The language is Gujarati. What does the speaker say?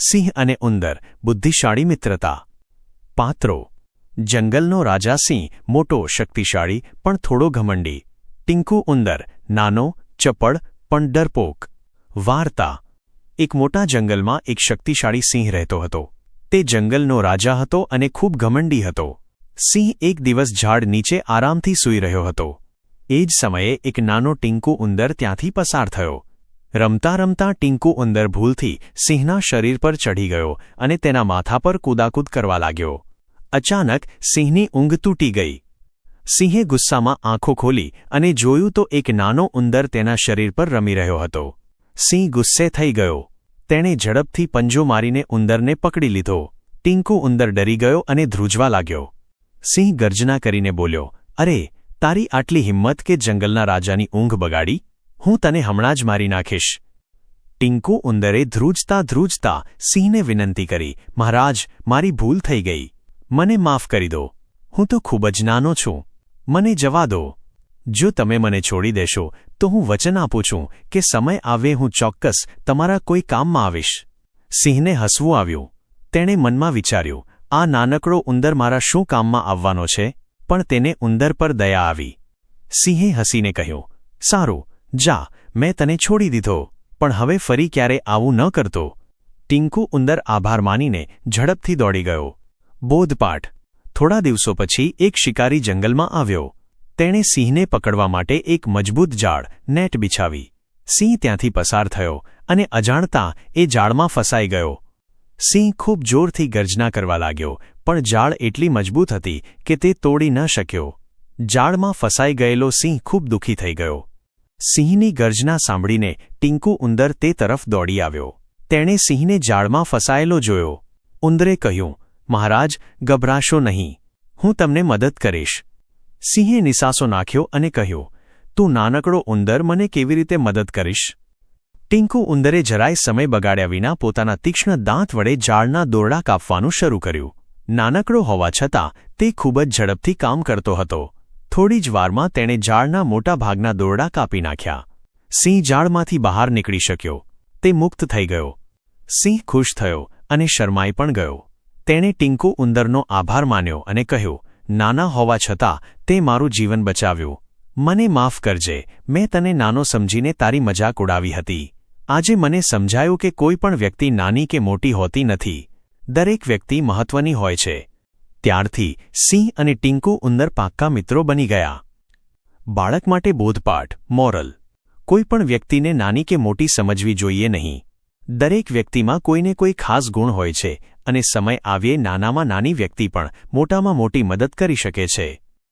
સિંહ અને ઉંદર, બુદ્ધિશાળી મિત્રતા. પાત્રો. જંગલનો રાજા સિંહ, મોટો, શક્તિશાળી, પણ થોડો ઘમંડી. ટિંકુ ઉંદર, નાનો, ચપળ, પણ ડરપોક. વાર્તા. એક મોટા જંગલમાં એક શક્તિશાળી સિંહ રહેતો હતો. તે જંગલનો રાજા હતો અને ખૂબ ઘમંડી હતો. સિંહ એક દિવસ ઝાડ નીચે આરામથી સૂઈ રહ્યો હતો. એ જ સમયે એક નાનો ટિંકુ ઉંદર ત્યાંથી પસાર થયો. રમતા રમતા ટીંકુ ઉંદર ભૂલથી સિંહના શરીર પર ચઢી ગયો અને તેના માથા પર કૂદાકૂદ કરવા લાગ્યો. અચાનક સિંહની ઊંઘ તૂટી ગઈ. સિંહે ગુસ્સામાં આંખો ખોલી અને જોયું તો એક નાનો ઉંદર તેના શરીર પર રમી રહ્યો હતો. સિંહ ગુસ્સે થઈ ગયો. તેણે ઝડપથી પંજો મારીને ઉંદરને પકડી લીધો. ટીંકુ ઉંદર ડરી ગયો અને ધ્રુજવા લાગ્યો. સિંહ ગર્જના કરીને બોલ્યો, અરે, તારી આટલી હિંમત કે જંગલના રાજાની ઊંઘ બગાડી? હું તને હમણાં જ મારી નાખીશ. ટિંકુ ઉંદરે ધ્રુજતા ધ્રુજતા સિંહને વિનંતી કરી, મહારાજ, મારી ભૂલ થઈ ગઈ. મને માફ કરી દો. હું તો ખૂબ જ નાનો છું. મને જવા દો. જો તમે મને છોડી દેશો, તો હું વચન આપું છું કે સમય આવે હું ચોક્કસ તમારા કોઈ કામમાં આવીશ. સિંહને હસવું આવ્યું. તેણે મનમાં વિચાર્યું, આ નાનકડો ઉંદર મારા શું કામમાં આવવાનો છે? પણ તેને ઉંદર પર દયા આવી. સિંહે હસીને કહ્યું, સારું જા, મેં તને છોડી દીધો, પણ હવે ફરી ક્યારે આવું ન કરતો. ટિંકુ ઉંદર આભાર માનીને ઝડપથી દોડી ગયો. બોધપાઠ. થોડા દિવસો પછી એક શિકારી જંગલમાં આવ્યો. તેણે સિંહને પકડવા માટે એક મજબૂત જાળ, નેટ બિછાવી. સિંહ ત્યાંથી પસાર થયો અને અજાણતા એ જાળમાં ફસાઈ ગયો. સિંહ ખૂબ જોરથી ગર્જના કરવા લાગ્યો, પણ જાળ એટલી મજબૂત હતી કે તે તોડી ન શક્યો. જાળમાં ફસાઈ ગયેલો સિંહ ખૂબ દુઃખી થઈ ગયો. સિંહની ગર્જના સાંભળીને ટિંકુ ઉંદર તે તરફ દોડી આવ્યો. તેણે સિંહને જાળમાં ફસાયેલો જોયો. ઉંદરે કહ્યું, મહારાજ, ગભરાશો નહીં. હું તમને મદદ કરીશ. સિંહે નિસાસો નાખ્યો અને કહ્યું, તું નાનકડો ઉંદર મને કેવી રીતે મદદ કરીશ? ટિંકુ ઉંદરે જરાય સમય બગાડ્યા વિના પોતાના તીક્ષ્ણ દાંત વડે જાળના દોરડા કાપવાનું શરૂ કર્યું. નાનકડો હોવા છતાં તે ખૂબ જ ઝડપથી કામ કરતો હતો. થોડી જ વારમાં તેણે જાળના મોટા ભાગના દોરડા કાપી નાખ્યા. સિંહ જાળમાંથી બહાર નીકળી શક્યો. તે મુક્ત થઈ ગયો. સિંહ ખુશ થયો અને શરમાઈ પણ ગયો. તેણે ટિંકુ ઉંદરનો આભાર માન્યો અને કહ્યું, નાના હોવા છતાં તે મારું જીવન બચાવ્યું. મને માફ કરજે, મેં તને નાનો સમજીને તારી મજાક ઉડાવી હતી. આજે મને સમજાયું કે કોઈ પણ વ્યક્તિ નાની કે મોટી હોતી નથી. દરેક વ્યક્તિ મહત્વની હોય છે. ત્યારથી સિંહ અને ટિંકુ ઉંદર પાક્કા મિત્રો બની ગયા. બાળક માટે બોધપાઠ, મોરલ. કોઈ પણ વ્યક્તિને નાની કે મોટી સમજવી જોઈએ નહીં. દરેક વ્યક્તિમાં કોઈને કોઈ ખાસ ગુણ હોય છે અને સમય આવ્યે નાનામાં નાની વ્યક્તિ પણ મોટામાં મોટી મદદ કરી શકે છે.